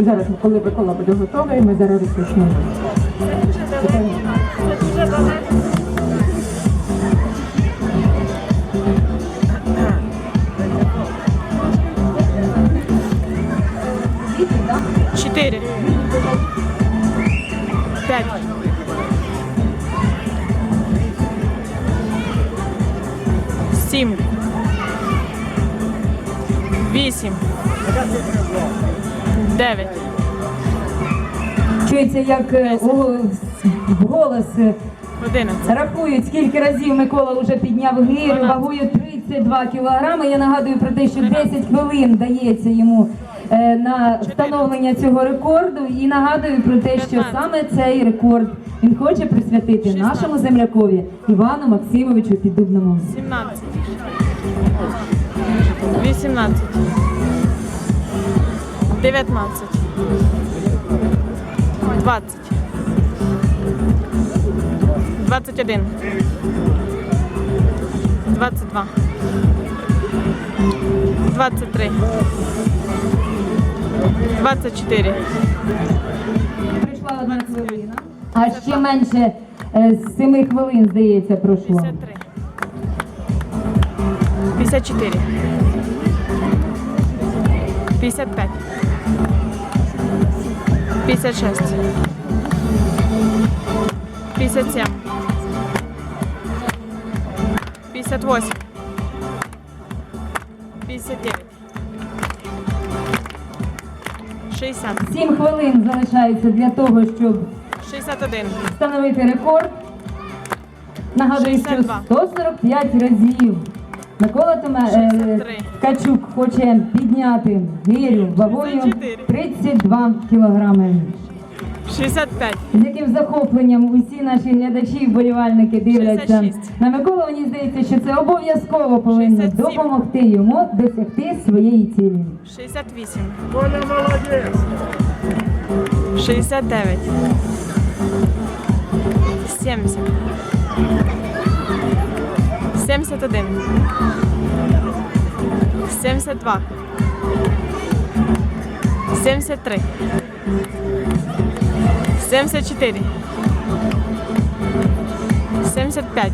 І зараз, коли Микола буде готовий, ми зараз розпочнемо. Четыре. Пять. Сім. Вісім. Дев'ять. Чується, як е, голос е, Одинадцять. рахують, скільки разів Микола вже підняв гирю вагою 32 кілограми. Я нагадую про те, що 10 хвилин дається йому е, на встановлення цього рекорду. І нагадую про те, що саме цей рекорд він хоче присвятити нашому землякові Івану Максимовичу Піддубному. Сімнадцять. Вісімнадцять. Дев'ятнадцять. Двадцять. Двадцять один. Двадцять два. Двадцять три. Двадцять чотири. Прийшла одна хвилина. А ще менше е, з 7 хвилин, здається, пройшло. П'ятдесят три. П'ятдесят чотири. П'ятдесят п'ять. П'ятдесят шесть. П'ятдесят сім. П'ятдесят восемь. П'ятдесят дев'ять. Шістдесят. 7 хвилин залишається для того, щоб Шістдесят один. встановити рекорд. Нагадую, що 145 разів Микола Тома, е, 63. Ткачук хоче підняти гирю вагою 64. 32 кілограми. Шістдесят п'ять. З яким захопленням усі наші глядачі і вболівальники дивляться 66. на Миколу. Мені здається, що це обов'язково повинно 67. допомогти йому досягти своєї цілі. Шістдесят вісім. Коля молодець! 69 70 71 72 73 74 75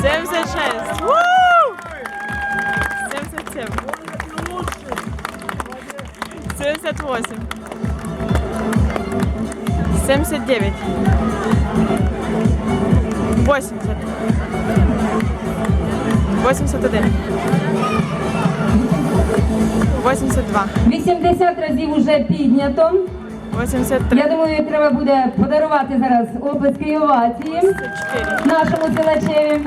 76 Woo! 77 78 79 80 81 82 80 разів уже піднято. 83 Я думаю, треба буде подарувати зараз оплески і овації 84 нашому силачеві.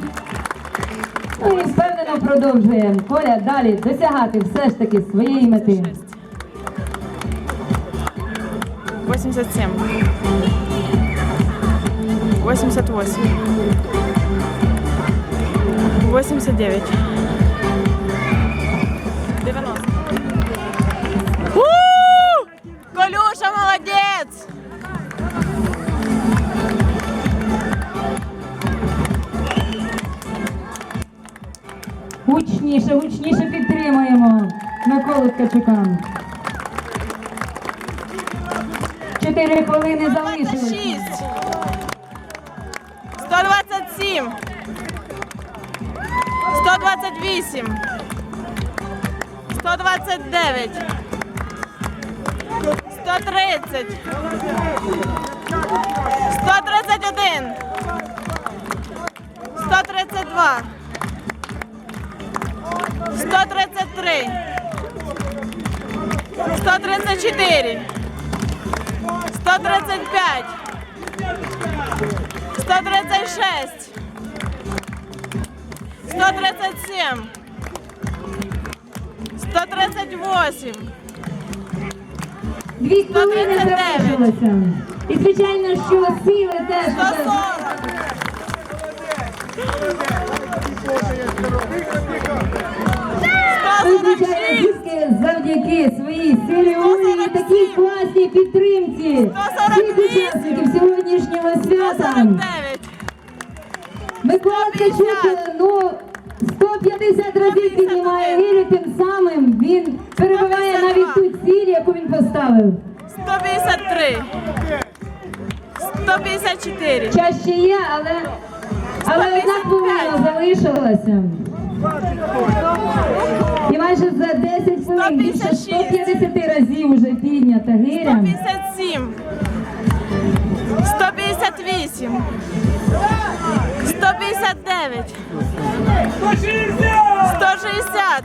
Ну і впевнено продовжує Коля далі досягати все ж таки своєї мети. 87 88 89 90 У! Колюша молодець! Гучніше, гучніше підтримуємо Миколу Ткачука. Чотири хвилини залишилось. 126 127 128 129 130 131 132 133 134 135 136 137 138 Дві хвилини 139. залишилося. І звичайно, що сили теж. 140 І, звичайно, тільки завдяки своїй силі волі і такій класній підтримці всіх учасників сьогоднішнього свята. 149 Ткачук, ну 150 разів піднімає гирю, тим самим він перебиває навіть ту ціль, яку він поставив. 153. 154. Час ще є, але, але одна хвилина залишилася. І майже за 10 хвилин більше 150 разів вже піднята гиря. 157. 158. 159. 160.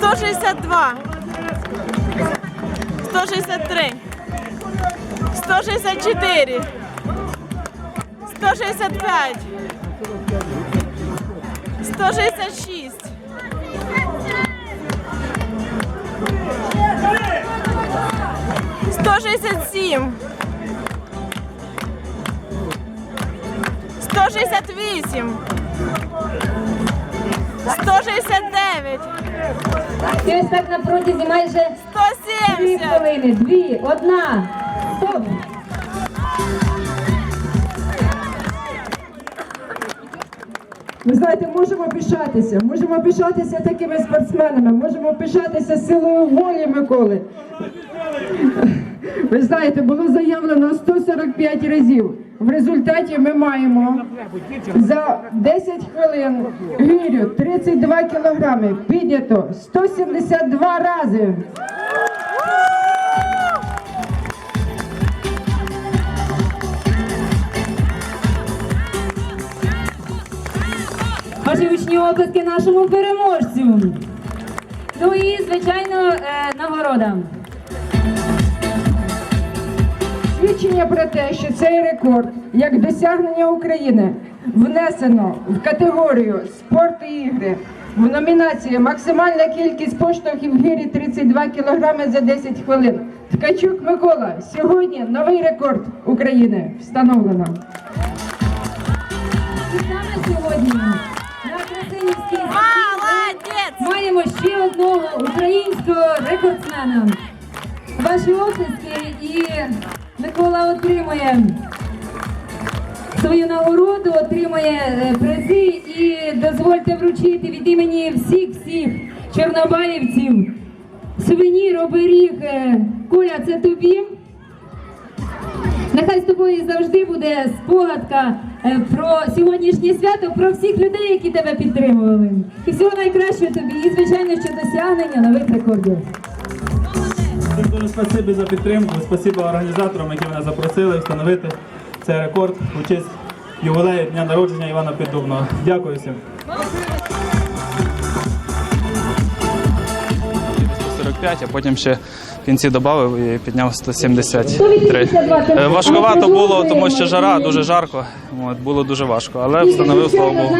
161. 162. 163. 164. 165. 166. 167. 168. 169. І ось так на протязі майже 3 170. хвилини. Дві, одна. Стоп. Ви знаєте, можемо пишатися, можемо пишатися такими спортсменами, можемо пишатися силою волі Миколи. Ви знаєте, було заявлено 145 разів. В результаті ми маємо за 10 хвилин гирю 32 кілограми піднято 172 рази. Ваші учні оплески нашому переможцю. Ну і, звичайно, е, нагорода. Свідчення про те, що цей рекорд як досягнення України внесено в категорію спорт і ігри в номінації Максимальна кількість поштовхів гирі 32 кілограми за 10 хвилин. Ткачук Микола. Сьогодні новий рекорд України встановлено. І саме сьогодні на Красинівській Молодець! маємо ще одного українського рекордсмена. Ваші оплески і Микола отримує свою нагороду, отримує е, призи і дозвольте вручити від імені всіх всіх чорнобаївців сувенір, оберіг. Е, Коля, це тобі. Нехай з тобою завжди буде спогадка е, про сьогоднішнє свято, про всіх людей, які тебе підтримували. І всього найкращого тобі, і звичайно, що досягнення нових рекордів. Дуже спасибі за підтримку. Спасибо організаторам, які мене запросили встановити цей рекорд у честь ювілею дня народження Івана Піддубного. Дякую всім. 145, а потім ще в кінці додав і підняв 173. Е, Важкувато було, тому що жара, дуже жарко. От, було дуже важко, але встановив, слава Богу.